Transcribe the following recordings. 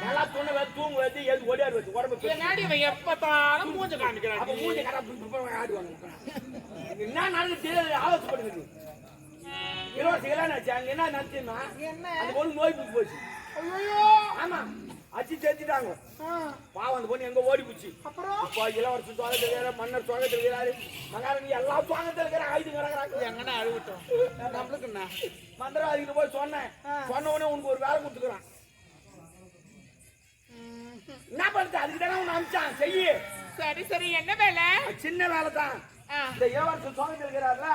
நல்லா துணை வச்சு தூங்க வச்சு எது ஓடியாடு வச்சு உடம்பு என்னாடி இவன் எப்பத்தாலும் மூஞ்ச அப்ப காமிக்கிறான் மூஞ்சி கடை ஆடுவாங்க. என்ன நடந்து தெரியாது ஆலோசப்படுகிறது இருபது கிலோ நினைச்சு அங்க என்ன நினைச்சுன்னா என்ன? அந்த பொண்ணு நோய் போச்சு. ஐயோ ஆமா. அச்சு சேர்த்துட்டாங்க. பாவம் அந்த பொண்ணு எங்க ஓடி போச்சு. அப்புறம்? இப்போ இளவரசர் சுவாகத்தில் இருக்கிறாரு மன்னர் சுவாகத்தில் இருக்கிறாரு மகாராணி எல்லா சுவாகத்தில் இருக்கிற ஆயுதம் கிடக்குறாங்க எங்கன்னா அழுவிட்டோம் நம்மளுக்கு என்ன? மந்திரவாதிகிட்ட போய் சொன்னேன். சொன்ன உடனே உனக்கு ஒரு வேலை கொடுத்துக்கிறான். என்ன பண்ணுறது அதுக்கு தானே உன்னை அமிச்சான் செய்யு. சரி சரி. என்ன வேலை? சின்ன வேலை தான். இந்த இளவரசர் சுவாகத்தில் இருக்கிறாருல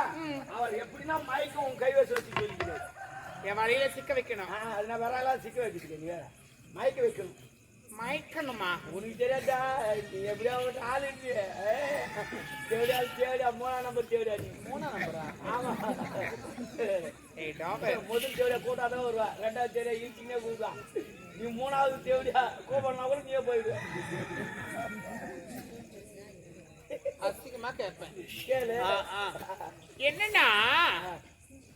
அவர் எப்படின்னா மயக்கம் உன் கைவசம் வச்சு சொல்லிக்கிறார் என் வழியில சிக்க வைக்கணும். ஆ, அது நான் வேற எல்லாம் சிக்க வச்சுக்கிறேன் நீ வேற மயக்க வைக்கணும். மயக்கணுமா உனக்கு தெரியாதா? நீ எப்படியா ஒரு ஆள் தேடியா தேடியா மூணாம் நம்பர் தேடியா நீ. மூணாம் நம்பரா ஆமா. முதல் தேவையா கூட்டாதான் வருவா. ரெண்டாவது தேவையா இழுச்சினே கூடுவா நீ மூணாவது தேவையா கூப்பிடனா கூட நீயே போயிடுவ. அசிங்கமா கேட்பேன். கேளு. என்னன்னா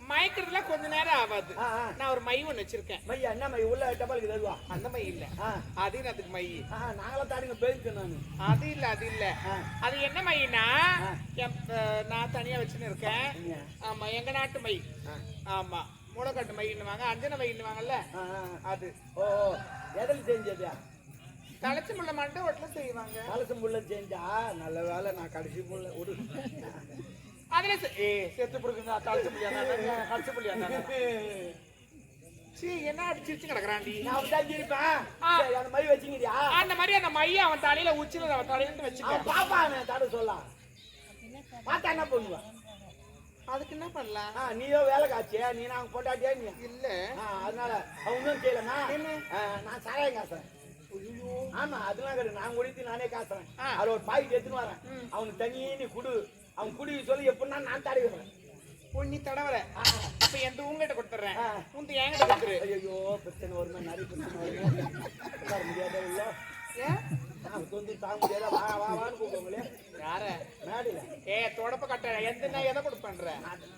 மயக்கிறதுல கொஞ்ச நேரம் ஆகாது. நான் ஒரு மை ஒண்ணு வச்சிருக்கேன். மையா என்ன மை? உள்ள டபாலுக்கு தருவா அந்த மை இல்ல. அது அதுக்கு மை? நாங்களாம் தாடிங்க பேருக்கு நான். அது இல்ல அது இல்ல. அது என்ன மைனா? நான் தனியா வச்சுன்னு இருக்கேன். ஆமா எங்க நாட்டு மை. ஆமா முளைக்கட்டு மைன்னுவாங்க அஞ்சன மைன்னுவாங்கல்ல. அது. ஓ. எதில் செஞ்சதா? தலைச்சு முள்ள மண்டை ஒட்டில செய்வாங்க. கலசம் புள்ள செஞ்சா நல்ல வேலை நான் கடைசி புள்ள விடு அதுல செத்து புடுக்குங்க தலைச்சு புள்ளியா கடைசி புள்ளியா சீ என்ன அடிச்சிருச்சு கிடக்குறாண்டி நான் அப்படிதான் இருப்பேன் அந்த மாதிரி வச்சுக்கிறியா அந்த மாதிரி அந்த மைய அவன் தலையில உச்சில அவன் தலையில வச்சுக்க அவன் பாப்பா தட சொல்லலாம் பார்த்தா என்ன பண்ணுவா அதுக்கு என்ன பண்ணலாம் நீயோ வேலை காய்ச்சியா நீ நான் கொண்டாட்டியா நீ இல்ல அதனால அவன் ஒன்றும் செய்யலமா நான் சாராயம் காசுறேன் ஆமா அதெல்லாம் கிடையாது நான் குடித்து நானே காசுறேன். அது ஒரு பாக்கெட் எடுத்துன்னு வரேன் அவனுக்கு தனியே நீ குடு அவன் குடி சொல்லி எப்படின்னா நான் தாடி விடுறேன் பொண்ணி தடவர அப்ப என் உங்ககிட்ட கொடுத்துறேன். உந்து என்கிட்ட கொடுத்துரு. ஐயோ பிரச்சனை வருமே நிறைய பிரச்சனை வருமே. முடியாத இல்ல வந்து தாங்க முடியாத. வா வா வான்னு கூப்பிடுங்களே யார? மேடையில. ஏ தொடப்ப கட்ட எந்த நான் எதை கொடுப்பேன்ற?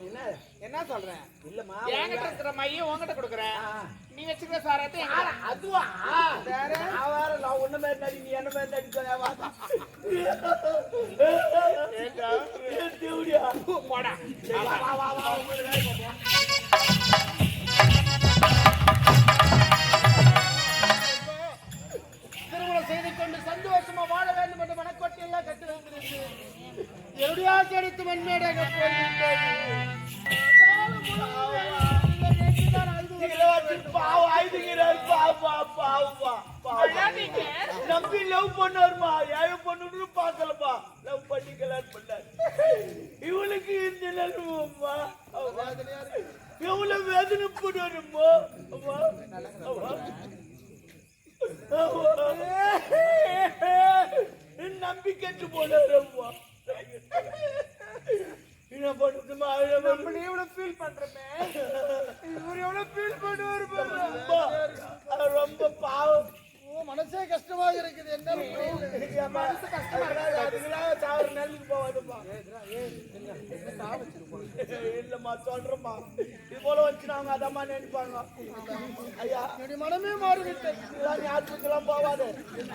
என்ன? என்ன சொல்றேன் இல்லம்மா என்கிட்ட இருக்கிற மையம் உங்ககிட்ட கொடுக்குறேன். நீ வச்சுக்கிற சாரத்தை ஆ, அதுவா? வேற? நான் வேற நான் ஒண்ணு மாதிரி நீ என்ன மாதிரி போடா வா வா வா திருமணம் செய்து கொண்டு சந்தோஷமா வாழ வேண்டும் என்று மனக்கோட்டை எல்லாம் கட்டி வைத்திருந்து என்னுடைய ஆசை அடித்து மண்மேடாக பாவம் ஆயுதுங்கிறார் பாவா பாவா நம்பி லவ் பண்ணாருமா ஏழை பொண்ணு பார்க்கலப்பா. லவ் பண்ணி கல்யாணம் பண்ணாரு இவளுக்கு இந்த நிலைமைப்பா எவ்வளவு வேதனை அம்மா நம்பி கெட்டு போனாரம்மா. என்ன பண்ணுமா நம்ம எவ்வளவு ஃபீல் பண்றமே? இவர் எவ்வளவு ஃபீல் பண்ணுவாரு ரொம்ப பாவம். மனசே கஷ்டமாக இருக்குது என்ன என் மனசு கஷ்டமா இருக்கு. அதுக்கெல்லாம் சாவர நெல்லுக்கு போகாதுப்பா. இல்லம்மா, சொல்றேம்மா. இது போல வச்சுனா அவங்க அதம்மா நினைப்பாங்க. ஐயா, மனமே மாறிவிட்டது இதெல்லாம் நீ ஆஸ்பத்திரிலாம் போகாத.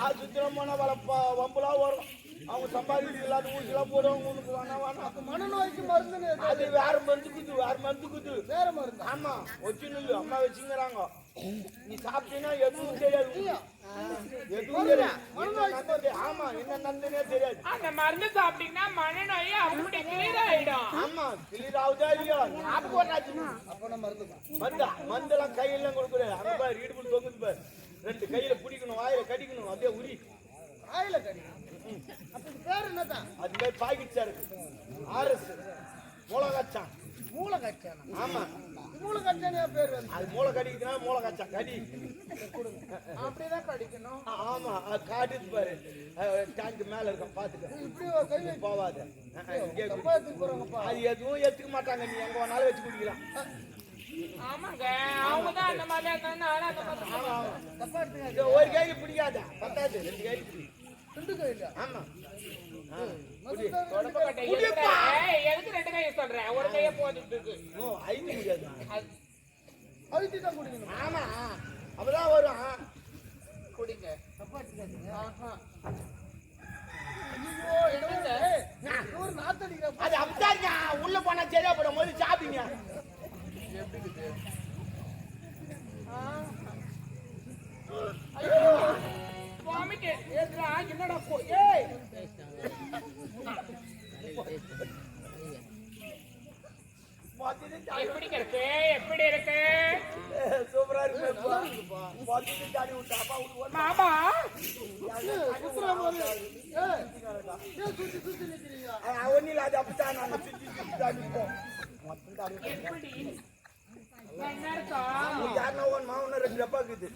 ஆஸ்பத்திரிலாம் போனா வளப்பா, வம்புலாம் வரும். அவங்க சம்பாதிச்சு இல்லாத ஊசிலாம் போடுவாங்க உனக்கு வேணா வேணாம். மனநோய்க்கு மருந்து அது வேற மருந்து குத்து வேற மருந்து குத்து. வேற மருந்து. ஆமா வச்சுன்னு அம்மா வச்சுங்கிறாங்க. நீ சாப்பிட்டீங்கன்னா எதுவும் தெரியாது. எதுவும்? ஆமா என்ன நடந்ததுனே தெரியாது. அந்த மருந்து சாப்பிட்டீங்கன்னா மனநோய் கிளியர் ஆயிடும். ஆமா கிளியர் ஆகுதா இல்லையா? ஞாபகம் வராது மருந்தா மருந்தெல்லாம் கையெல்லாம் கொடுக்கூடாது அங்க பாரு இடுப்புல தொங்குது பாரு. ரெண்டு கையில பிடிக்கணும் வாயில கடிக்கணும் அப்படியே உரி. ஆயில கடி அப்ப பேர் என்னதான் அது மாதிரி பாக்கெட் சாருக்கு ஆர்எஸ் மூலகாச்சான் மூளை கச்சானா ஆமா மூளை கச்சானியா பேர் வந்து அது மூளை கடிக்குதுன்னா மூலகாச்சான் கடி அப்படிதான் கடிக்கணும் ஆமா அது காட்டுது பாரு டேங்க் மேல இருக்கும் பாத்துக்க இப்படி கை வை போவாத அது எதுவும் எடுத்துக்க மாட்டாங்க நீ எங்க வேணாலும் வச்சு குடிக்கலாம் ஆமாங்க அவங்க தான் அந்த மாதிரி அந்த மாதிரி ஆமா ஆமா ஒரு கைக்கு பிடிக்காத பத்தாது ரெண்டு கைக்கு பிடி துண்டு கையில ஆமா. எதுக்கு ரெண்டு கையை சொல்ற? ஒரு கையை போட்டுட்டு இருக்கு. ஓ ஐந்து முடியாது. அழுத்தி தான் குடிக்கணும். ஆமா. அப்பதான் வரும். குடிங்க. ஆஹா. அது அப்படிதான் உள்ள போனா சரியா போடும் போது சாப்பிடுங்க. என்னடா போ- ஏய். எப்படி இருக்கு எப்படி இருக்கு? சூப்பரா இருக்கு மாமா? இல்ல அது அப்படித்தான் சுத்தி சுத்தி மொத்தம் தாடி என்ன யாருன்னா ஒன் மாவன ரெண்டு டப்பா இருக்குது